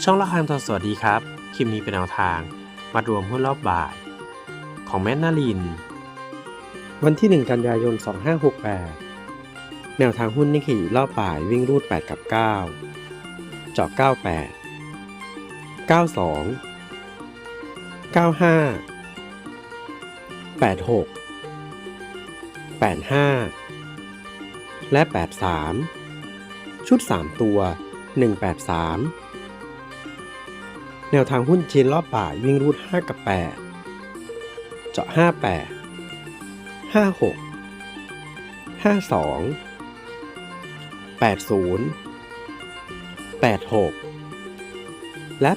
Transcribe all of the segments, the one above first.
ช่องละครทองสวัสดีครับ คลิปนี้เป็นแนวทาง มารวมหุ้นรอบบ่าย ของแม่นาลิน วันที่ 1 กันยายน 2568 แนวทางหุ้นนิกเกิรอบบ่ายวิ่งรูด 8 กับ 9 เจาะ 98 92 95 86 85 และ 83 ชุด 3 ตัว 183 แนวทางหุ้นจีนรอบบ่ายวิ่งรูด 5 กับ 8 เจาะ 58 56 52 80 86 และ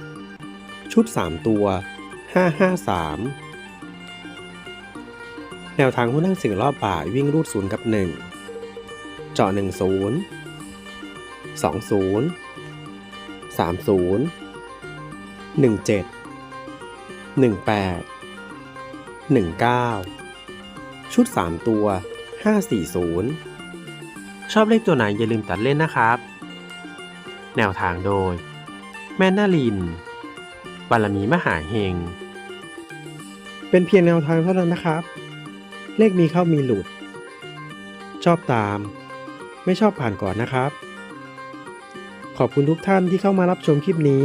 87 ชุด 3 ตัว 553 แนวทางหุ้นทั้งสิ่งรอบบ่ายวิ่งรูด 0 กับ 1 เจาะ 10 20 30 17 18 19 ชุด 3 ตัว 540 ชอบเลขตัวไหนอย่าลืมตัดเล่นนะครับ แนวทางโดย แม่นาลิน บารมีมหาเฮง เป็นเพียงแนวทางเท่านั้นนะครับ เลขมีเข้ามีหลุด ชอบตาม ไม่ชอบผ่านก่อนนะครับ ขอบคุณทุกท่านที่เข้ามารับชมคลิปนี้